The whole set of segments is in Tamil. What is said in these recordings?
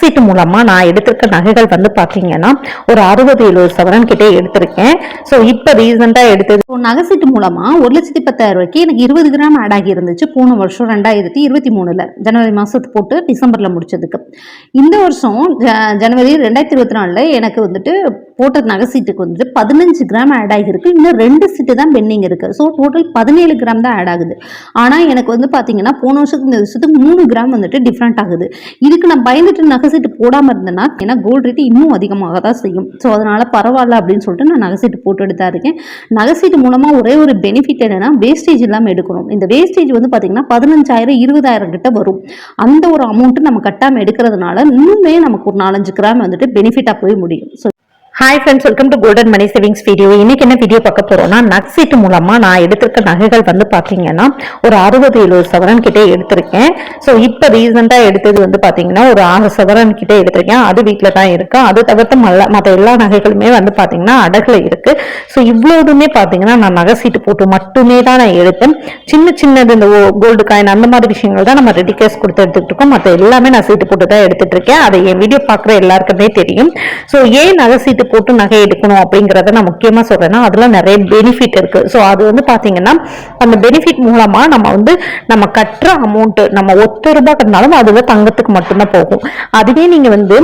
சீட்டு மூலமாக நான் எடுத்திருக்க நகைகள் வந்து பார்த்தீங்கன்னா ஒரு அறுபது எழுபது சவரன் கிட்டே எடுத்திருக்கேன். ஸோ இப்போ ரீசெண்டாக எடுத்தது இப்போ நகை சீட்டு மூலமாக ஒரு லட்சத்தி பத்தாயிரம் ரூபாய்க்கு எனக்கு இருபது கிராம் ஆட் ஆகி இருந்துச்சு போன வருஷம் ரெண்டாயிரத்தி இருபத்தி மூணில் ஜனவரி மாதத்துக்கு போட்டு டிசம்பரில் முடிச்சதுக்கு. இந்த வருஷம் ஜ- ஜனவரி ரெண்டாயிரத்தி இருபத்தி நாலில் எனக்கு வந்துட்டு போட்ட நகை சீட்டுக்கு வந்துட்டு பதினஞ்சு கிராம் ஆட் ஆகிருக்கு இன்னும் ரெண்டு சீட்டு தான் பெண்டிங் இருக்குது ஸோ டோட்டல் பதினேழு கிராம் தான் ஆட் ஆகுது. ஆனால் எனக்கு வந்து பார்த்தீங்கன்னா போன வருஷத்துக்கு இந்த வருஷத்துக்கு மூணு கிராம் வந்துட்டு டிஃப்ரெண்ட் ஆகுது. இதுக்கு நான் பயந்துட்டு நகை நகைசீட்டு போடாமல் இருந்தேன்னா ஏன்னா கோல்டு ரேட்டு இன்னும் அதிகமாக தான் செய்யும். ஸோ அதனால பரவாயில்ல அப்படின்னு சொல்லிட்டு நான் நகை சீட்டு போட்டு எடுத்தா இருக்கேன். நகைசீட்டு மூலமாக ஒரே ஒரு பெனிஃபிட் என்னன்னா வேஸ்டேஜ் இல்லாமல் எடுக்கணும். இந்த வேஸ்டேஜ் வந்து பார்த்தீங்கன்னா பதினஞ்சாயிரம் இருபதாயிரம் கிட்ட வரும். அந்த ஒரு அமௌண்ட்டு நம்ம கட்டாமல் எடுக்கிறதுனால இன்னுமே நமக்கு ஒரு நாலஞ்சு கிராம் வந்துட்டு பெனிஃபிட்டாக போய் முடியும். So hi friends welcome to golden money savings video இன்னைக்கு என்ன வீடியோ பார்க்க போறோம்னா நக் சீட்டு மூலமா நான் எடுத்திருக்க நகைகள் வந்து பாத்தீங்கன்னா ஒரு அறுபது எழுபது சவரன் கிட்டே எடுத்திருக்கேன். ஸோ இப்போ ரீசெண்டா எடுத்தது வந்து பாத்தீங்கன்னா ஒரு ஆறு சவரன் கிட்டே எடுத்திருக்கேன். அது வீட்டில் தான் இருக்கு. அது தவிர்த்து மல்ல மற்ற எல்லா நகைகளுமே வந்து பாத்தீங்கன்னா அடகுல இருக்கு. ஸோ இவ்வளோதுமே பாத்தீங்கன்னா நான் நகை சீட்டு போட்டு மட்டுமே தான் நான் எடுத்தேன். சின்ன சின்னது இந்த கோல்டு காயின் அந்த மாதிரி விஷயங்கள் தான் நம்ம ரெடி கேஸ் கொடுத்து எடுத்துக்கிட்டு இருக்கோம். மற்ற எல்லாமே நான் சீட்டு போட்டு தான் எடுத்துட்டு இருக்கேன். அதை என் வீடியோ பார்க்குற எல்லாருக்குமே தெரியும். ஸோ ஏன் நகை சீட்டு போட்டு நகை எடுக்கணும் அப்படிங்கிறத நான் முக்கியமாக சொல்றேன்னா அதில் நிறைய பெனிஃபிட் இருக்கு. ஸோ அது வந்து பார்த்தீங்கன்னா அந்த பெனிஃபிட் மூலமாக நம்ம வந்து நம்ம கட்டுற அமௌண்ட்டு நம்ம ஒத்த ரூபா கட்டினாலும் அதுல தங்கத்துக்கு மட்டும்தான் போகும். அதுவே நீங்கள் வந்து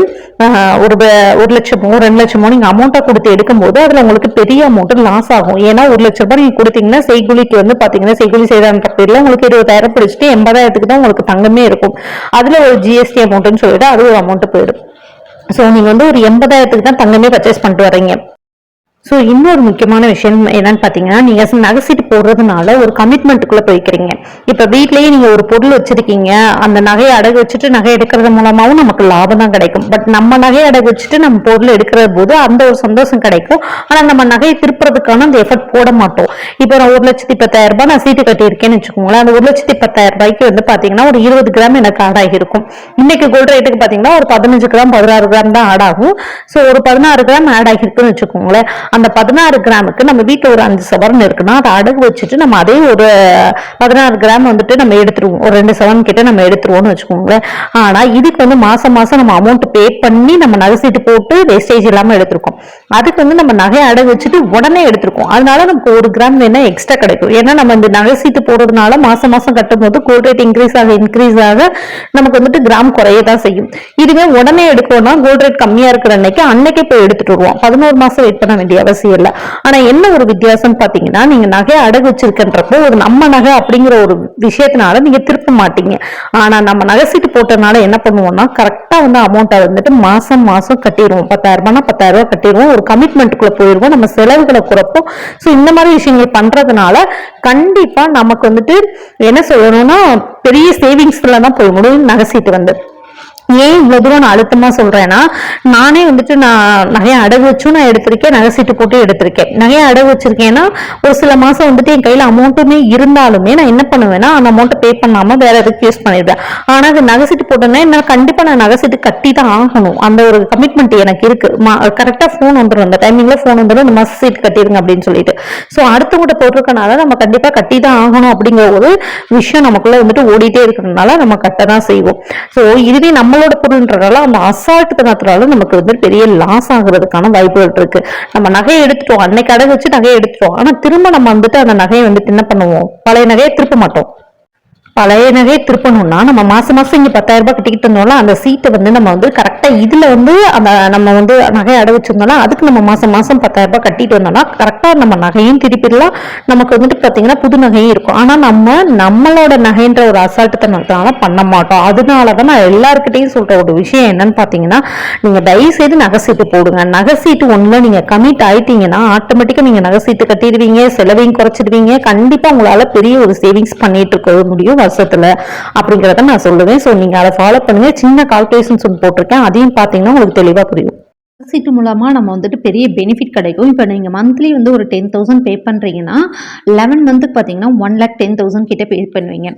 ஒரு ஒரு லட்சமோ ரெண்டு லட்சமோ நீங்கள் அமௌண்ட்டாக கொடுத்து எடுக்கும்போது அதில் உங்களுக்கு பெரிய அமௌண்ட்டு லாஸ் ஆகும். ஏன்னா ஒரு லட்ச ரூபாய் நீங்கள் கொடுத்தீங்கன்னா செய்குலிக்கு வந்து பார்த்தீங்கன்னா செய்குலி செய்தான்ற பேரில் உங்களுக்கு இருபதாயிரம் பிடிச்சிட்டு எண்பதாயிரத்துக்கு தான் உங்களுக்கு தங்கமே இருக்கும். அதில் ஒரு ஜிஎஸ்டி அமௌண்ட்டுன்னு சொல்லிட்டு அது ஒரு அமௌண்ட்டு போயிடும். ஸோ நீங்கள் வந்து ஒரு எண்பதாயிரத்துக்கு தான் தங்கமே பர்ச்சேஸ் பண்ணிட்டு வர்றீங்க. ஸோ இன்னொரு முக்கியமான விஷயம் என்னன்னு பார்த்தீங்கன்னா நீங்கள் நகை சீட்டு போடுறதுனால ஒரு கமிட்மெண்ட்டுக்குள்ளே போய்க்கிறீங்க. இப்போ வீட்லேயே நீங்கள் ஒரு பொருள் வச்சுருக்கீங்க அந்த நகையை அடகு வச்சுட்டு நகை எடுக்கிறது மூலமாகவும் நமக்கு லாபம் தான் கிடைக்கும். பட் நம்ம நகையை அடகு வச்சுட்டு நம்ம பொருள் எடுக்கிற போது அந்த ஒரு சந்தோஷம் கிடைக்கும். ஆனால் நம்ம நகையை திருப்புறதுக்கான அந்த எஃபர்ட் போட மாட்டோம். இப்போ நான் ஒரு லட்சத்தி பத்தாயிரம் ரூபாய் நான் சீட்டு கட்டியிருக்கேன்னு வச்சுக்கோங்களேன். அந்த ஒரு லட்சத்தி பத்தாயிரம் ரூபாய்க்கு வந்து பார்த்தீங்கன்னா ஒரு இருபது கிராம் எனக்கு ஆட் ஆகிருக்கும் இன்னைக்கு கோல்டு ரேட்டுக்கு பார்த்தீங்கன்னா ஒரு பதினஞ்சு கிராம் பதினாறு கிராம் தான் ஆட் ஆகும். ஸோ ஒரு பதினாறு கிராம் ஆட் ஆகிருக்குன்னு வச்சுக்கோங்களேன். அந்த பதினாறு கிராமுக்கு நம்ம வீட்டில் ஒரு அஞ்சு சவரன் இருக்குன்னா அதை அடகு வச்சுட்டு நம்ம அதே ஒரு பதினாறு கிராம் வந்துட்டு நம்ம எடுத்துருவோம். ஒரு ரெண்டு சவரன் கிட்ட நம்ம எடுத்துருவோம்னு வச்சுக்கோங்களேன். ஆனால் இதுக்கு வந்து மாசம் மாசம் நம்ம அமௌண்ட் பே பண்ணி நம்ம நகை சீட்டு போட்டு வேஸ்டேஜ் இல்லாமல் எடுத்திருக்கோம். அதுக்கு வந்து நம்ம நகையை அடகு வச்சுட்டு உடனே எடுத்திருக்கோம். அதனால நமக்கு ஒரு கிராம் வேணா எக்ஸ்ட்ரா கிடைக்கும். ஏன்னா நம்ம இந்த நகை சீட்டு போடுறதுனால மாசம் மாசம் கட்டும் போது கோல்ட் ரேட் இன்க்ரீஸ் ஆக இன்க்ரீஸ் ஆக நமக்கு வந்துட்டு கிராம் குறைய தான் செய்யும். இதுவே உடனே எடுக்கணும்னா கோல்ட் ரேட் கம்மியா இருக்கிற அன்னைக்கு அன்னைக்கே போய் எடுத்துட்டு வருவோம். பதினோரு மாசம் வெயிட் பண்ண வேண்டிய அவசியம் இல்லை. ஆனா என்ன ஒரு வித்தியாசம் பாத்தீங்கன்னா நீங்க நகை அடகு வச்சிருக்கன்றப்போ ஒரு நம்ம நகை அப்படிங்கிற ஒரு விஷயத்தினால நீங்க திருப்ப மாட்டீங்க. ஆனா நம்ம நகை சீட்டு போட்டதுனால என்ன பண்ணுவோம்னா கரெக்டா வந்து அமௌண்ட்டை வந்துட்டு மாசம் மாசம் கட்டிடுவோம். பத்தாயிரம் ரூபாய்னா பத்தாயிரம் ரூபாய் கட்டிடுவோம். ஒரு கமிட்மெண்ட்டுக்குள்ள போயிடுவோம். நம்ம செலவுகளை குறைப்போம். ஸோ இந்த மாதிரி விஷயங்கள் பண்றதுனால கண்டிப்பா நமக்கு வந்துட்டு என்ன சொல்லணும்னா பெரிய சேவிங்ஸ்ல தான் போய் முடியும் நகை சீட்டு வந்து. ஏன் இவ்வளவு தூரம் நான் அழுத்தமா சொல்றேன்னா நானே வந்துட்டு நான் நகையை அடகு வச்சும் நான் எடுத்திருக்கேன் நகை சீட்டு போட்டு எடுத்திருக்கேன். நகையை அடகு வச்சிருக்கேன்னா ஒரு சில மாசம் வந்துட்டு என் கையில அமௌண்ட்டுமே இருந்தாலுமே நான் என்ன பண்ணுவேன்னா அந்த அமௌண்ட்டை பே பண்ணாம வேற எதுக்கு யூஸ் பண்ணிடுவேன். ஆனா அது நகை சீட்டு போட்டோன்னா என்னால் கண்டிப்பா நான் நகை சீட்டு கட்டி தான் ஆகணும். அந்த ஒரு கமிட்மெண்ட் எனக்கு இருக்கு. கரெக்டா ஃபோன் வந்துடும் அந்த டைமிங்ல ஃபோன் வந்துடும் இந்த மாசம் சீட்டு கட்டிடுங்க அப்படின்னு சொல்லிட்டு. ஸோ அடுத்தவங்கிட்ட போட்டிருக்கனால நம்ம கண்டிப்பா கட்டி தான் ஆகணும் அப்படிங்கிற ஒரு விஷயம் நமக்குள்ள வந்துட்டு ஓடிட்டே இருக்கிறதுனால நம்ம கட்ட தான் செய்வோம். ஸோ இதுவே நம்ம நம்மளோட பொருள்ன்றதால அந்த அசால்ட்டுத்தனத்தினால நமக்கு வந்து பெரிய லாஸ் ஆகுறதுக்கான வாய்ப்புகள் இருக்கு. நம்ம நகையை எடுத்துட்டோம். அன்னைக்கு அடகு வச்சு நகையை எடுத்துட்டோம். ஆனா திரும்ப நம்ம வந்துட்டு அந்த நகையை வந்துட்டு என்ன பண்ணுவோம்? பழைய நகையை திருப்ப மாட்டோம். பழைய நகையை திருப்பணும்னா நம்ம மாசம் மாசம் இங்க பத்தாயிரம் ரூபாய் கட்டிக்கிட்டு இருந்தோம்ல அந்த சீட்டை வந்து நம்ம வந்து கரெக்டா இதுல வந்து அந்த நம்ம வந்து நகையை அடை வச்சிருந்தோம்னா அதுக்கு நம்ம மாசம் மாசம் பத்தாயிரம் ரூபாய் கட்டிட்டு வந்தோம்னா கரெக்டா நம்ம நகையும் திருப்பிடலாம். நமக்கு வந்துட்டு பாத்தீங்கன்னா புது நகையும் இருக்கும். ஆனா நம்ம நம்மளோட நகைன்ற ஒரு அசால்ட்டுத்தனத்தால பண்ண மாட்டோம். அதனாலதான் நான் எல்லாருக்கிட்டையும் சொல்ற ஒரு விஷயம் என்னன்னு பாத்தீங்கன்னா நீங்க தயவு செய்து நகை சீட்டு போடுங்க. நகை சீட்டு ஒண்ணுல நீங்க கமிட் ஆயிட்டீங்கன்னா ஆட்டோமேட்டிக்கா நீங்க நகை சீட்டு கட்டிடுவீங்க செலவையும் குறைச்சிடுவீங்க. கண்டிப்பா உங்களால பெரிய ஒரு சேவிங்ஸ் பண்ணிட்டு இருக்க முடியும். வருஷத்துல அப்படிங்கிறத நான் சொல்லுவேன். ஸோ நீங்க அதை ஃபாலோ பண்ணுங்கள் சின்ன கால்குலேஷன்ஸ் ஒன்று போட்டிருக்கேன். அதையும் பாத்தீங்கன்னா உங்களுக்கு தெளிவா புரியும். சீட்டு மூலமாக நம்ம வந்துட்டு பெரிய பெனிஃபிட் கிடைக்கும். இப்போ நீங்கள் மந்த்லி வந்து ஒரு டென் தௌசண்ட் பே பண்ணுறீங்கன்னா லெவன் மந்த்துக்கு பார்த்தீங்கன்னா ஒன் லேக் டென் தௌசண்ட் கிட்ட பே பண்ணுவீங்க.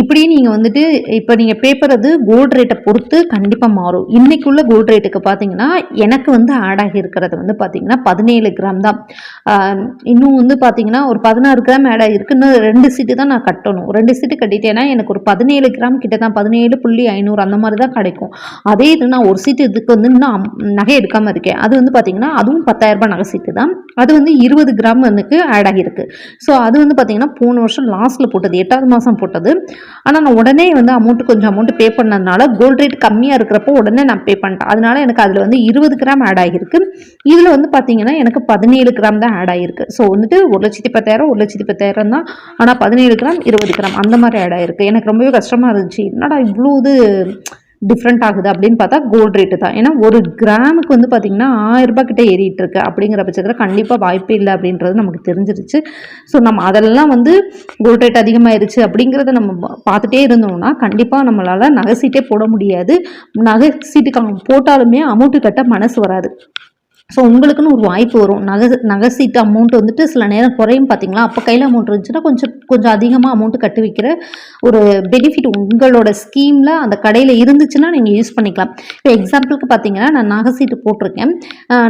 இப்படியே நீங்கள் வந்துட்டு இப்போ நீங்கள் பே பண்ணுறது கோல்டு ரேட்டை பொறுத்து கண்டிப்பாக மாறும். இன்னைக்குள்ள கோல்டு ரேட்டுக்கு பார்த்தீங்கன்னா எனக்கு வந்து ஆட் ஆகி இருக்கிறது வந்து பார்த்தீங்கன்னா பதினேழு கிராம் தான். இன்னும் வந்து பார்த்தீங்கன்னா ஒரு பதினாறு கிராம் ஆட் ஆகிருக்கு இன்னும் ரெண்டு சீட்டு தான் நான் கட்டணும். ரெண்டு சீட்டு கட்டிட்டேன்னா எனக்கு ஒரு பதினேழு கிராம் கிட்ட தான் பதினேழு புள்ளி ஐநூறு அந்த மாதிரி தான் கிடைக்கும். அதே இது நான் ஒரு சீட்டு இதுக்கு வந்து இன்னும் நகை எடுக்காமல் இருக்கேன் அது வந்து பார்த்தீங்கன்னா அதுவும் பத்தாயிரம் ரூபாய் நகை சீட்டு தான். அது வந்து இருபது கிராம் வந்துக்கு ஆட் ஆகியிருக்கு. ஸோ அது வந்து பார்த்தீங்கன்னா போன வருஷம் லாஸ்ட்டில் போட்டது எட்டாவது மாதம் போட்டது. ஆனால் நான் உடனே வந்து அமௌண்ட்டு கொஞ்சம் அமௌண்ட்டு பே பண்ணதுனால கோல்ட் ரேட் கம்மியாக இருக்கிறப்போ உடனே நான் பே பண்ணிட்டேன். அதனால எனக்கு அதில் வந்து இருபது கிராம் ஆட் ஆகியிருக்கு. இதில் வந்து பார்த்தீங்கன்னா எனக்கு பதினேழு கிராம் தான் ஆட் ஆகிருக்கு ஸோ வந்துட்டு ஒரு லட்சத்தி பத்தாயிரம் ஒரு லட்சத்தி பத்தாயிரம் தான். ஆனால் பதினேழு கிராம் இருபது கிராம் அந்த மாதிரி ஆட் ஆகிருக்கு எனக்கு ரொம்பவே கஷ்டமாக இருந்துச்சு. என்னடா இவ்வளோ இது? டிஃப்ரெண்ட் ஆகுது அப்படின்னு பார்த்தா கோல்டு ரேட்டு தான். ஏன்னா ஒரு கிராமுக்கு வந்து பார்த்தீங்கன்னா ஆயிரம் கிட்டே ஏறிட்டு இருக்கு. அப்படிங்கிற பட்சத்தில் கண்டிப்பாக வாய்ப்பு இல்லை அப்படின்றது நமக்கு தெரிஞ்சிருச்சு. ஸோ நம்ம அதெல்லாம் வந்து கோல்டு ரேட் அதிகமாயிருச்சு அப்படிங்கிறத நம்ம பா- பார்த்துட்டே இருந்தோம்னா கண்டிப்பாக நம்மளால் நகை சீட்டே போட முடியாது. நகை சீட்டுக்கு போட்டாலுமே அமௌண்ட்டு கட்ட மனசு வராது. ஸோ உங்களுக்குன்னு ஒரு வாய்ப்பு வரும். நகை நகை சீட்டு அமௌண்ட் வந்துட்டு சில நேரம் குறையும் பார்த்தீங்களா அப்போ கையில் அமௌண்ட் இருந்துச்சுன்னா கொஞ்சம் கொஞ்சம் அதிகமாக அமௌண்ட் கட்டி வைக்கிற ஒரு பெனிஃபிட் உங்களோட ஸ்கீமில் அந்த கடையில் இருந்துச்சுன்னா நீங்கள் யூஸ் பண்ணிக்கலாம். இப்போ எக்ஸாம்பிளுக்கு பார்த்தீங்கன்னா நான் நகை சீட்டு போட்டிருக்கேன்.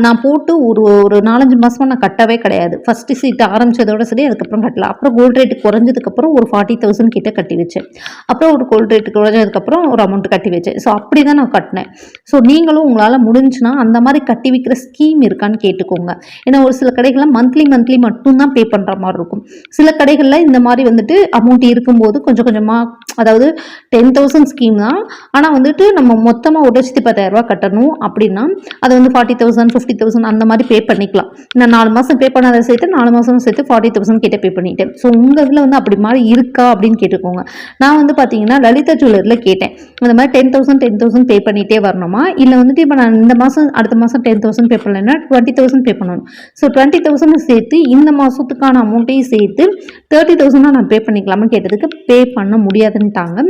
நான் போட்டு ஒரு ஒரு நாலஞ்சு மாதமாக நான் கட்டவே கிடையாது. ஃபஸ்ட்டு சீட்டு ஆரம்பித்ததோட சரி அதுக்கப்புறம் கட்டல அப்புறம் கோல்ட் ரேட்டு குறைஞ்சதுக்கப்புறம் ஒரு ஃபார்ட்டி தௌசண்ட் கிட்ட கட்டி வச்சேன். அப்புறம் ஒரு கோல்ட் ரேட்டு குறைஞ்சதுக்கப்புறம் ஒரு அமௌண்ட் கட்டி வச்சேன். ஸோ அப்படி தான் நான் கட்டினேன். ஸோ நீங்களும் உங்களால் முடிஞ்சுன்னா அந்த மாதிரி கட்டி வைக்கிற ஸ்கீம் ஸ்கீம் இருக்கான்னு கேட்டுக்கோங்க. ஏன்னா ஒரு சில கடைகளில் மந்த்லி மந்த்லி மட்டும்தான் பே பண்ணுற மாதிரி இருக்கும். சில கடைகளில் இந்த மாதிரி வந்துட்டு அமௌண்ட் இருக்கும்போது கொஞ்சம் கொஞ்சமாக அதாவது டென் தௌசண்ட் ஸ்கீம் தான். ஆனால் வந்துட்டு நம்ம மொத்தமாக ஒரு லட்சத்தி பத்தாயிரரூபா கட்டணும் அப்படின்னா அதை வந்து ஃபார்ட்டி தௌசண்ட் ஃபிஃப்டி தௌசண்ட் அந்த மாதிரி பே பண்ணிக்கலாம். நான் நாலு மாதம் பே பண்ணாத சேர்த்து நாலு மாதம் சேர்த்து ஃபார்ட்டி தௌசண்ட் கிட்ட பே பண்ணிட்டேன். ஸோ உங்கள் இதில் வந்து அப்படி மாதிரி இருக்கா அப்படின்னு கேட்டுக்கோங்க. நான் வந்து பார்த்தீங்கன்னா லலிதா ஜுவல்லரில் கேட்டேன். அந்த மாதிரி ten thousand ten thousand pay பண்ணிகிட்டே வரணுமா? இல்லை வந்துட்டு இப்போ நான் இந்த மாதம் அடுத்த மாதம் டென் தௌசண்ட் பே பண்ணலைன்னா டுவெண்ட்டி தௌசண்ட் பே பண்ணணும். ஸோ டுவெண்ட்டி தௌசண்ட் சேர்த்து இந்த மாதத்துக்கான அமௌண்ட்டையும் சேர்த்து தேர்ட்டி தௌசண்டாக நான் பே பண்ணிக்கலாம்னு கேட்டதுக்கு பே பண்ண முடியாதுன்ட்டாங்க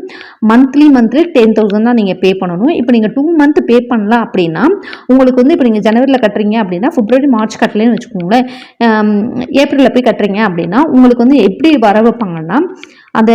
மந்த்லி மந்த்லி டென் தௌசண்ட் தான் நீங்கள் பே பண்ணணும். இப்போ நீங்கள் டூ மந்த் பே பண்ணல அப்படின்னா உங்களுக்கு வந்து இப்போ நீங்கள் ஜனவரியில் கட்டுறீங்க அப்படின்னா பிப்ரவரி மார்ச் கட்டலைன்னு வச்சுக்கோங்களேன். ஏப்ரலில் போய் கட்டுறீங்க அப்படின்னா உங்களுக்கு வந்து எப்படி வர வைப்பாங்கன்னா அந்த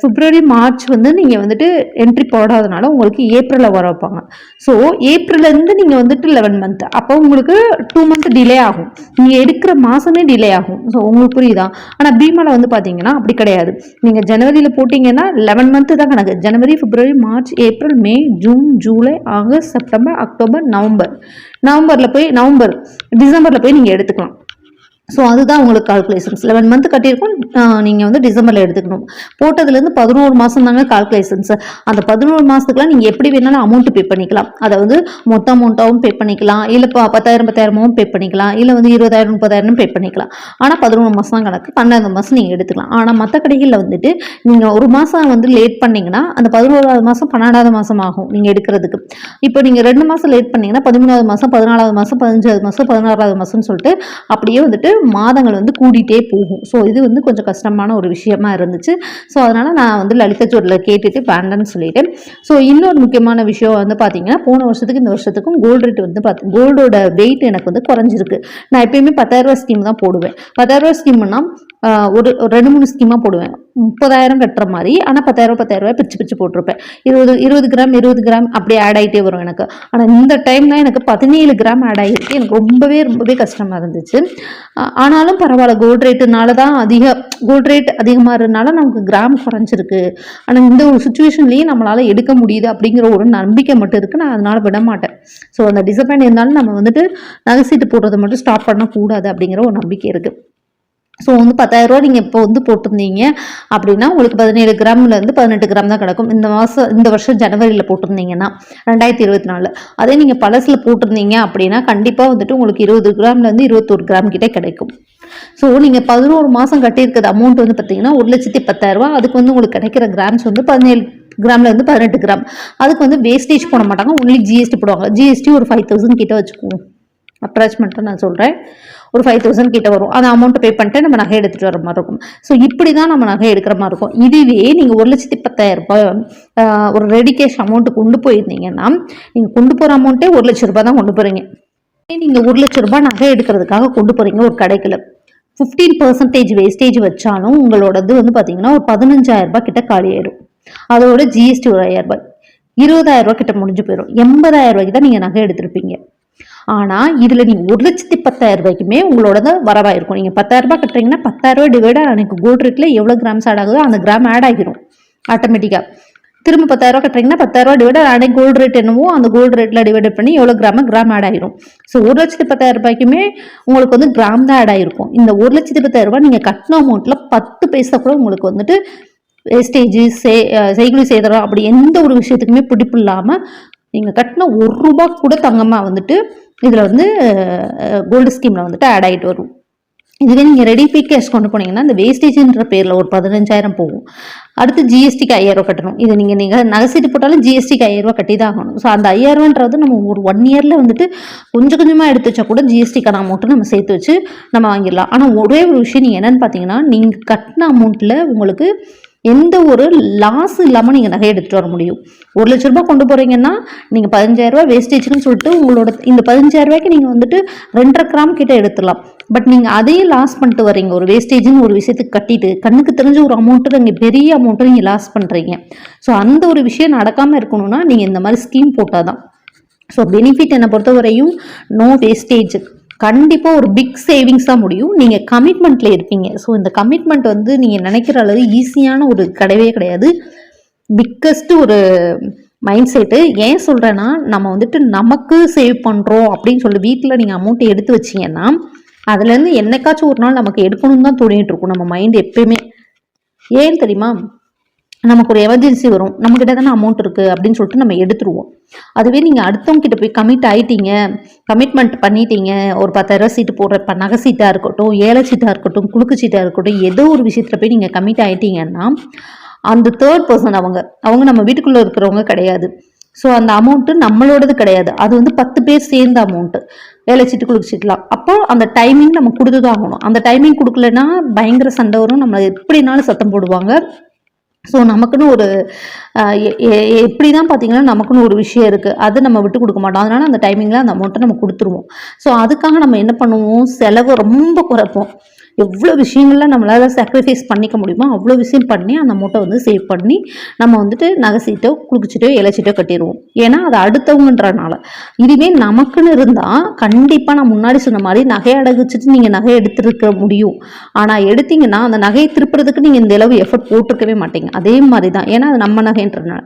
பிப்ரவரி மார்ச் வந்து நீங்கள் வந்துட்டு என்ட்ரி போடாதனால உங்களுக்கு ஏப்ரலில் வர வைப்பாங்க. ஸோ ஏப்ரல்லேருந்து நீங்கள் வந்துட்டு லெவன் மந்த் அப்போ உங்களுக்கு டூ மந்த் டிலே ஆகும். நீங்கள் எடுக்கிற மாதமே டிலே ஆகும். ஸோ உங்களுக்கு புரியுதா? ஆனால் பீமாவில் வந்து பார்த்தீங்கன்னா அப்படி கிடையாது. நீங்கள் ஜனவரியில் போட்டிங்கன்னா லெவன் மந்த்து தான் கணக்கு. ஜனவரி பிப்ரவரி March April May June July August September October November நவம்பரில் போய் நவம்பர் டிசம்பரில் போய் நீங்கள் எடுத்துக்கலாம். ஸோ அதுதான் உங்களுக்கு கால்குலேஷன்ஸ் லெவன் மந்த் கட்டியிருக்கோம். நீங்கள் வந்து டிசம்பரில் எடுத்துக்கணும். போட்டதுலேருந்து பதினோரு மாதம் தாங்க கால்குலேஷன்ஸ் அந்த பதினோரு மாதத்துக்குலாம் நீங்கள் எப்படி வேணாலும் அமௌண்ட் பே பண்ணிக்கலாம். அதாவது மொத்த அமௌண்ட்டாகவும் பே பண்ணிக்கலாம். இல்லை இப்போ பத்தாயிரம் பத்தாயிரமாவும் பே பண்ணிக்கலாம். இல்லை வந்து இருபதாயிரம் முப்பதாயிரம் பே பண்ணிக்கலாம். ஆனால் பதினோரு மாதம் தான் கணக்கு. பன்னெண்டு மாதம் நீங்கள் எடுத்துக்கலாம். ஆனால் மற்ற கடைகளில் வந்துட்டு நீங்கள் ஒரு மாதம் வந்து லேட் பண்ணிங்கன்னா அந்த பதினோராவது மாதம் பன்னெண்டாவது மாதம் ஆகும் நீங்கள் எடுக்கிறதுக்கு. இப்போ நீங்கள் ரெண்டு மாதம் லேட் பண்ணிங்கன்னா பதிமூணாவது மாதம் பதினாலாவது மாதம் பதினஞ்சாவது மாதம் பதினாறாவது மாதம்னு சொல்லிட்டு அப்படியே வந்துட்டு மாதங்கள் வந்து கூடிட்டே போகும். ஸோ இது வந்து கொஞ்சம் கஷ்டமான ஒரு விஷயமா இருந்துச்சு. ஸோ அதனால் நான் வந்து லலிதா ஜோடில் கேட்டுட்டு வேண்டான்னு சொல்லிட்டேன். ஸோ இன்னொரு முக்கியமான விஷயம் வந்து பார்த்தீங்கன்னா போன வருஷத்துக்கு இந்த வருஷத்துக்கும் கோல்டு ரேட் வந்து பார்த்து கோல்டோட வெயிட் எனக்கு வந்து குறைஞ்சிருக்கு. நான் எப்பயுமே பத்தாயிரரூபா ஸ்கீம் தான் போடுவேன். பத்தாயிரரூபா ஸ்கீம்னா ஒரு ரெண்டு மூணு ஸ்கீமாக போடுவேன். முப்பதாயிரம் கட்டுற மாதிரி ஆனால் பத்தாயிரம் பத்தாயிரம் பிரித்து பிரித்து போட்டிருப்பேன். இருபது இருபது கிராம் இருபது கிராம் அப்படியே ஆட் ஆகிட்டே வரும் எனக்கு. ஆனால் இந்த டைம் தான் எனக்கு பதினேழு கிராம் ஆட் ஆகிருக்கு எனக்கு ரொம்பவே ரொம்பவே கஷ்டமாக இருந்துச்சு. ஆனாலும் பரவாயில்ல கோல்ட் ரேட்டுனால தான் அதிக கோல்ட் ரேட் அதிகமாக இருந்தனால நமக்கு கிராம் குறைஞ்சிருக்கு. ஆனால் இந்த ஒரு சுச்சுவேஷன்லேயும் நம்மளால் எடுக்க முடியுது அப்படிங்கிற ஒரு நம்பிக்கை மட்டும் இருக்குது நான் அதனால் விட மாட்டேன். ஸோ அந்த டிசப்பாயின் இருந்தாலும் நம்ம வந்துட்டு நகை சீட்டு போடுறதை மட்டும் ஸ்டாப் பண்ணக்கூடாது அப்படிங்கிற ஒரு நம்பிக்கை இருக்குது ஸோ வந்து பத்தாயிரரூவா நீங்கள் இப்போ வந்து போட்டிருந்தீங்க அப்படின்னா உங்களுக்கு பதினேழு கிராம்லேருந்து பதினெட்டு கிராம் தான் கிடக்கும். இந்த மாதம் இந்த வருஷம் ஜனவரியில் போட்டிருந்தீங்கன்னா ரெண்டாயிரத்தி இருபத்தி நாலு அதே நீங்கள் பழசில் போட்டிருந்தீங்க அப்படின்னா கண்டிப்பாக வந்துட்டு உங்களுக்கு இருபது கிராம்லேருந்து இருபத்தொரு கிராம் கிட்டே கிடைக்கும். ஸோ நீங்கள் பதினோரு மாதம் கட்டியிருக்கிற அமௌண்ட் வந்து பார்த்தீங்கன்னா ஒரு லட்சத்தி பத்தாயிரரூபா அதுக்கு வந்து உங்களுக்கு கிடைக்கிற கிராம்ஸ் வந்து பதினேழு கிராம்லேருந்து பதினெட்டு கிராம். அதுக்கு வந்து வேஸ்டேஜ் போட மாட்டாங்க. ஒன்லி ஜிஎஸ்டி போடுவாங்க. ஜிஎஸ்டி ஒரு ஃபைவ் தௌசண்ட் கிட்ட வச்சுக்குவோம் அப்ராச்மெண்ட்டாக நான் சொல்கிறேன் ஒரு ஃபைவ் தௌசண்ட் கிட்ட வரும். அந்த அமௌண்ட்டை பே பண்ணிட்டு நம்ம நகை எடுத்துகிட்டு வர மாதிரி இருக்கும். ஸோ இப்படி தான் நம்ம நகை எடுக்கிற மாதிரி இருக்கும். இதுவே நீங்கள் ஒரு லட்சத்தி பத்தாயிரம் ரூபாய் ஒரு ரெடி கேஷ் அமௌண்ட்டு கொண்டு போயிருந்தீங்கன்னா நீங்கள் கொண்டு போகிற அமௌண்ட்டே ஒரு லட்ச ரூபாய் தான் கொண்டு போகிறீங்க நீங்கள் ஒரு லட்ச ரூபாய் நகை எடுக்கிறதுக்காக கொண்டு போகிறீங்க ஒரு கடைக்குள்ள ஃபிஃப்டீன் பர்சன்டேஜ் வேஸ்டேஜ் வச்சாலும் உங்களோடது வந்து பார்த்தீங்கன்னா ஒரு பதினஞ்சாயிரம் ரூபாய் கிட்ட காலி ஆயிடும் அதோட ஜிஎஸ்டி ஒரு ஐயாயிரம் ரூபாய். இருபதாயிரம் ரூபாய் கிட்ட முடிஞ்சு போயிடும் எண்பதாயிரம் ரூபாய்க்கு தான் நீங்கள் நகை எடுத்திருப்பீங்க. ஆனால் இதில் நீங்கள் ஒரு லட்சத்தி பத்தாயிரம் ரூபாய்க்குமே உங்களோட வரவாயிருக்கும். நீங்கள் பத்தாயிரம் ரூபாய் கட்டுறீங்கன்னா பத்தாயிரம் ரூபாய் டிவைட் எனக்கு கோல்டு ரேட்டில் எவ்வளோ கிராம்ஸ் ஆட் ஆகுதோ அந்த கிராம் ஆட் ஆகிரும். ஆட்டோமேட்டிக்காக திரும்ப பத்தாயிரம் ரூபாய் கட்டுறீங்கன்னா பத்தாயிரம் ரூபாய் டிவைட் அன்னைக்கு கோல்டு ரேட் என்னவோ அந்த கோல்டு ரேட்டில் டிவைட் பண்ணி எவ்வளோ கிராம கிராம் ஆட் ஆகிரும். ஸோ ஒரு லட்சத்தி பத்தாயிரம் ரூபாய்க்குமே உங்களுக்கு வந்து கிராம் தான் ஆட் ஆகிருக்கும். இந்த ஒரு லட்சத்தி பத்தாயிரம் ரூபாய் நீங்கள் கட்டின அமௌண்ட்டில் பத்து பைசா கூட உங்களுக்கு வந்துட்டு வேஸ்டேஜ் சே செய்குலி செய்தரம் அப்படி எந்த ஒரு விஷயத்துக்குமே பிடிப்பு இல்லாமல் நீங்கள் கட்டின ஒரு ரூபா கூட தங்கமாக வந்துட்டு இதில் வந்து கோல்டு ஸ்கீமில் வந்துட்டு ஆட் ஆகிட்டு வரும். இதுவே நீங்கள் ரெடி பே கேஷ் கொண்டு போனீங்கன்னா இந்த வேஸ்டேஜ்ன்ற பேரில் ஒரு பதினஞ்சாயிரம் போகும். அடுத்து ஜிஎஸ்டிக்கு ஐயாயிரம் ரூபா கட்டணும். இது நீங்கள் நீங்கள் நகைசீட்டு போட்டாலும் ஜிஎஸ்டிக்கு ஐயாயிரம் கட்டி தான் ஆகணும். ஸோ அந்த ஐயாயிரூவான்றது நம்ம ஒரு ஒன் இயரில் வந்துட்டு கொஞ்சம் கொஞ்சமாக எடுத்து வச்சா கூட ஜிஎஸ்டிக்கான அமௌண்ட்டு நம்ம சேர்த்து வச்சு நம்ம வாங்கிடலாம். ஆனால் ஒரே ஒரு விஷயம் நீங்கள் என்னென்னு பார்த்தீங்கன்னா நீங்கள் கட்டின அமௌண்ட்டில் உங்களுக்கு எந்த ஒரு லாஸ் இல்லாமல் நீங்கள் நகை எடுத்துகிட்டு வர முடியும். ஒரு லட்ச ரூபாய் கொண்டு போகிறீங்கன்னா நீங்கள் பதினஞ்சாயிரரூபா வேஸ்டேஜ்னு சொல்லிட்டு உங்களோட இந்த பதினஞ்சாயிரரூபாய்க்கு நீங்கள் வந்துட்டு ரெண்டரை கிராம் கிட்ட எடுத்துடலாம். பட் நீங்கள் அதையும் லாஸ் பண்ணிட்டு வரீங்க ஒரு வேஸ்டேஜ்னு ஒரு விஷயத்துக்கு கட்டிட்டு கண்ணுக்கு தெரிஞ்ச ஒரு அமௌண்ட்டு நீங்கள் பெரிய அமௌண்ட்டை நீங்கள் லாஸ் பண்ணுறீங்க ஸோ அந்த ஒரு விஷயம் நடக்காமல் இருக்கணும்னா நீங்கள் இந்த மாதிரி ஸ்கீம் போட்டால் தான் ஸோ பெனிஃபிட் என்னை பொறுத்தவரையும் நோ வேஸ்டேஜ் கண்டிப்பாக ஒரு பிக் சேவிங்ஸ் தான் முடியும். நீங்கள் கமிட்மெண்ட்டில் இருப்பீங்க. ஸோ இந்த கமிட்மெண்ட் வந்து நீங்கள் நினைக்கிற அளவு ஈஸியான ஒரு கிடையவே கிடையாது. பிக்கஸ்ட் ஒரு மைண்ட் செட்டு ஏன் சொல்கிறேன்னா நம்ம வந்துட்டு நமக்கு சேவ் பண்ணுறோம் அப்படின்னு சொல்லி வீட்டில் நீங்கள் அமௌண்ட்டை எடுத்து வச்சிங்கன்னா அதுலேருந்து என்னைக்காச்சும் ஒரு நாள் நமக்கு எடுக்கணும்னு தான் தோணிகிட்டு இருக்கும். நம்ம மைண்ட் எப்பயுமே. ஏன் தெரியுமா? நமக்கு ஒரு எமர்ஜென்சி வரும். நம்மக்கிட்ட தானே அமௌண்ட் இருக்குது அப்படின்னு சொல்லிட்டு நம்ம எடுத்துருவோம். அதுவே நீங்கள் அடுத்தவங்க கிட்ட போய் கமிட் ஆயிட்டீங்க கமிட்மெண்ட் பண்ணிட்டீங்க ஒரு பத்தாயிரம் சீட்டு போடுற இப்போ நகை சீட்டாக இருக்கட்டும் ஏழை சீட்டாக இருக்கட்டும் குழுக்கு சீட்டாக இருக்கட்டும் ஏதோ ஒரு விஷயத்தில் போய் நீங்கள் கமிட் ஆயிட்டீங்கன்னா அந்த தேர்ட் பர்சன் அவங்க அவங்க நம்ம வீட்டுக்குள்ளே இருக்கிறவங்க கிடையாது. ஸோ அந்த அமௌண்ட்டு நம்மளோடது கிடையாது. அது வந்து பத்து பேர் சேர்ந்த அமௌண்ட்டு வேலை சீட்டு குலுக்கு அப்போ அந்த டைமிங் நம்ம கொடுத்து தான் ஆகணும். அந்த டைமிங் கொடுக்கலன்னா பயங்கர சண்டை வரும். நம்மளை எப்படினாலும் சத்தம் போடுவாங்க. ஸோ நமக்குன்னு ஒரு அஹ், எப்படி தான் பார்த்தீங்கன்னா நமக்குன்னு ஒரு விஷயம் இருக்குது அது நம்ம விட்டு கொடுக்க மாட்டோம். அதனால அந்த டைமிங்கில் அந்த அமௌண்ட்டை நம்ம கொடுத்துருவோம். ஸோ அதுக்காக நம்ம என்ன பண்ணுவோம்? செலவு ரொம்ப குறைப்போம். எவ்வளோ விஷயங்கள்லாம் நம்மளால் சாக்ரிஃபைஸ் பண்ணிக்க முடியுமோ அவ்வளோ விஷயம் பண்ணி அந்த மூட்டை வந்து சேவ் பண்ணி நம்ம வந்துட்டு நகை சீட்டோ இலைச்சிட்டோ கட்டிடுவோம். ஏன்னா அது அடுத்தவங்கன்றனால. இதுவே நமக்குன்னு இருந்தால் கண்டிப்பாக நான் முன்னாடி சொன்ன மாதிரி நகை அடகுச்சிட்டு நீங்கள் நகை எடுத்துருக்க முடியும். ஆனால் எடுத்தீங்கன்னா அந்த நகையை திருப்புறதுக்கு நீங்கள் இந்த அளவு எஃபர்ட் போட்டிருக்கவே மாட்டீங்க. அதே மாதிரி தான் ஏன்னா அது நம்ம நகைன்றனால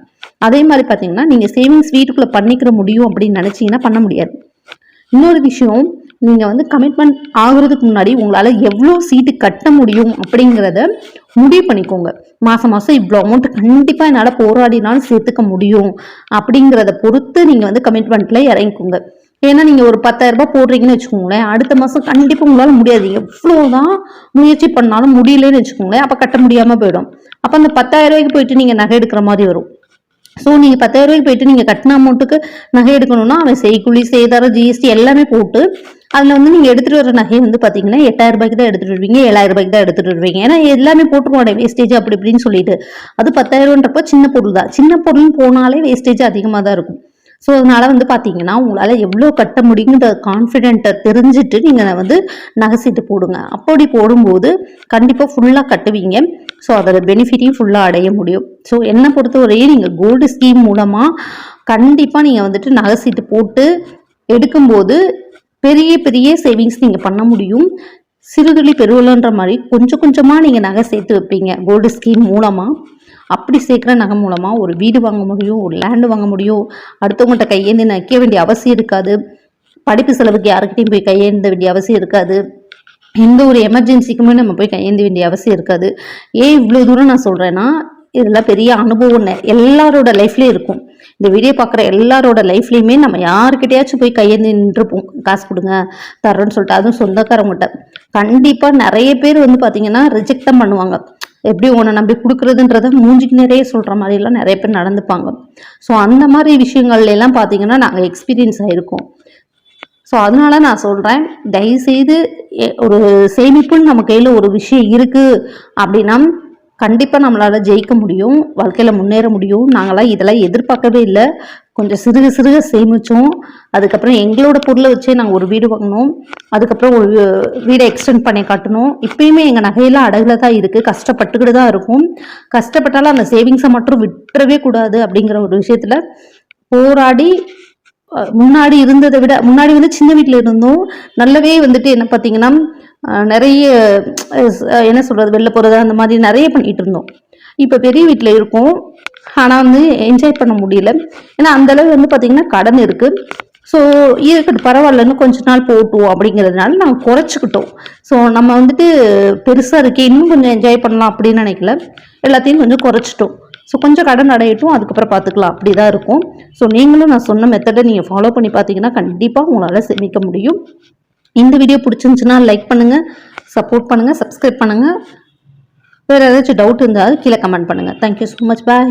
அதே மாதிரி பார்த்தீங்கன்னா நீங்கள் சேவிங்ஸ் வீட்டுக்குள்ளே பண்ணிக்கிற முடியும் அப்படின்னு நினச்சிங்கன்னா பண்ண முடியாது. இன்னொரு விஷயம் நீங்கள் வந்து கமிட்மெண்ட் ஆகுறதுக்கு முன்னாடி உங்களால் எவ்வளோ சீட்டு கட்ட முடியும் அப்படிங்கிறத முடிவு பண்ணிக்கோங்க. மாதம் மாதம் இவ்வளோ அமௌண்ட் கண்டிப்பாக என்னால் போராடினாலும் சேர்த்துக்க முடியும் அப்படிங்கிறத பொறுத்து நீங்கள் வந்து கமிட்மெண்ட்டில் இறங்கிக்கோங்க. ஏன்னா நீங்கள் ஒரு 10000 ரூபாய் போடுறீங்கன்னு வச்சுக்கோங்களேன் அடுத்த மாதம் கண்டிப்பாக உங்களால் முடியாது. எவ்வளோதான் முயற்சி பண்ணாலும் முடியலன்னு வச்சுக்கோங்களேன் அப்போ கட்ட முடியாமல் போயிடும். அப்போ அந்த 10000 ரூபாய்க்கு போயிட்டு நீங்கள் நகை எடுக்கிற மாதிரி வரும். ஸோ நீங்கள் பத்தாயிரம் ரூபாய்க்கு போயிட்டு நீங்கள் கட்டின அமௌண்ட்டுக்கு நகை எடுக்கணும்னா அவன் செய்குழி சேதாரம் ஜிஎஸ்டி எல்லாமே போட்டு அதில் வந்து நீங்கள் எடுத்துகிட்டு வர நகை வந்து பார்த்தீங்கன்னா எட்டாயிரம் ரூபாய்க்கு தான் எடுத்துகிட்டு வருவீங்க ஏழாயிரம் ரூபாய்க்கு தான் எடுத்துகிட்டு வருவீங்க. ஏன்னா எல்லாமே போட்டுருவாடே வேஸ்டேஜ் அப்படி இப்படின்னு சொல்லிட்டு. அது பத்தாயிரம்ன்றப்ப சின்ன பொருள் தான். சின்ன பொருள்னு போனாலே வேஸ்டேஜ் அதிகமாக தான் இருக்கும். ஸோ அதனால வந்து பார்த்தீங்கன்னா உங்களால் எவ்வளோ கட்ட முடியுங்கிற கான்ஃபிடென்ட்டை தெரிஞ்சுட்டு நீங்கள் வந்து நகை சீட்டு போடுங்க. அப்படி போடும்போது கண்டிப்பாக ஃபுல்லாக கட்டுவீங்க. ஸோ அதோட பெனிஃபிட்டையும் ஃபுல்லாக அடைய முடியும். ஸோ என்னை பொறுத்தவரையும் நீங்கள் கோல்டு ஸ்கீம் மூலமாக கண்டிப்பாக நீங்கள் வந்துட்டு நகை சீட்டு போட்டு எடுக்கும்போது பெரிய பெரிய சேவிங்ஸ் நீங்கள் பண்ண முடியும். சிறுதுளி பெருவலன்ற மாதிரி கொஞ்சம் கொஞ்சமாக நீங்கள் நகை சேர்த்து வைப்பீங்க. கோல்டு ஸ்கீம் மூலமாக அப்படி சேர்க்குற நகை மூலமாக ஒரு வீடு வாங்க முடியும் ஒரு லேண்டு வாங்க முடியும். அடுத்தவங்கள்ட்ட கையேந்தி நிற்க வேண்டிய அவசியம் இருக்காது. படிப்பு செலவுக்கு யாருக்கிட்டையும் போய் கையேந்த வேண்டிய அவசியம் இருக்காது. எந்த ஒரு எமர்ஜென்சிக்குமே நம்ம போய் கையேந்த வேண்டிய அவசியம் இருக்காது. ஏன் இவ்வளோ தூரம் நான் சொல்கிறேன்னா இதெல்லாம் பெரிய அனுபவம் நெ- எல்லாரோட லைஃப்லேயும் இருக்கும். இந்த வீடியோ பார்க்குற எல்லாரோட லைஃப்லேயுமே நம்ம யாருக்கிட்டையாச்சும் போய் கையேந்து நின்றுப்போம் காசு கொடுங்க தரோன்னு சொல்லிட்டு அதுவும் சொந்தக்காரவங்ககிட்ட. கண்டிப்பாக நிறைய பேர் வந்து பார்த்தீங்கன்னா ரிஜெக்ட் தான் பண்ணுவாங்க. எப்படி உன்னை நம்பி கொடுக்குறதுன்றத மூஞ்சிக்கு நிறைய சொல்கிற மாதிரிலாம் நிறைய பேர் நடந்துப்பாங்க. ஸோ அந்த மாதிரி விஷயங்கள்லாம் பார்த்தீங்கன்னா நாங்கள் எக்ஸ்பீரியன்ஸ் ஆகிருக்கோம் ஸோ அதனால நான் சொல்கிறேன் தயவுசெய்து ஒரு சேமிப்புன்னு நம்ம கையில் ஒரு விஷயம் இருக்குது அப்படின்னா கண்டிப்பாக நம்மளால் ஜெயிக்க முடியும் வாழ்க்கையில் முன்னேற முடியும். நாங்களாம் இதெல்லாம் எதிர்பார்க்கவே இல்லை. கொஞ்சம் சிறுக சிறுக சேமித்தோம் அதுக்கப்புறம் எங்களோட பொருளை வச்சே நாங்கள் ஒரு வீடு வாங்கினோம். அதுக்கப்புறம் ஒரு வீடை எக்ஸ்டெண்ட் பண்ணி காட்டணும் இப்பயுமே எங்கள் நகையெல்லாம் அடகுல தான் இருக்குது கஷ்டப்பட்டுக்கிட்டு தான் இருக்கும். கஷ்டப்பட்டாலும் அந்த சேவிங்ஸை மட்டும் விட்டுறவே கூடாது அப்படிங்கிற ஒரு விஷயத்தில் போராடி முன்னாடி இருந்ததை விட முன்னாடி வந்து சின்ன வீட்டில் இருந்தோம். நல்லாவே வந்துட்டு என்ன பார்த்தீங்கன்னா நிறைய என்ன சொல்கிறது வெளில போகிறது அந்த மாதிரி நிறைய பண்ணிகிட்டு இருந்தோம். இப்போ பெரிய வீட்டில் இருக்கோம். ஆனால் வந்து என்ஜாய் பண்ண முடியல. ஏன்னா அந்த அளவு வந்து பார்த்திங்கன்னா கடன் இருக்குது ஸோ இருக்கட்டும் பரவாயில்லன்னு கொஞ்ச நாள் போட்டுவோம் அப்படிங்கிறதுனால நாங்கள் குறைச்சிக்கிட்டோம். ஸோ நம்ம வந்துட்டு பெருசாக இருக்கே இன்னும் கொஞ்சம் என்ஜாய் பண்ணலாம் அப்படின்னு நினைக்கல. எல்லாத்தையும் கொஞ்சம் குறைச்சிட்டோம். ஸோ கொஞ்சம் கடன் அடையட்டும் அதுக்கப்புறம் பார்த்துக்கலாம் அப்படி தான் இருக்கும். ஸோ நீங்களும் நான் சொன்ன மெத்தடை நீங்கள் ஃபாலோ பண்ணி பார்த்தீங்கன்னா கண்டிப்பாக உங்களால் சேமிக்க முடியும். இந்த வீடியோ பிடிச்சிருந்துச்சுன்னா லைக் பண்ணுங்கள் சப்போர்ட் பண்ணுங்கள் சப்ஸ்கிரைப் பண்ணுங்கள் வேறு ஏதாச்சும் டவுட் இருந்தால் கீழே கமெண்ட் பண்ணுங்கள் தேங்க்யூ ஸோ மச் பாய்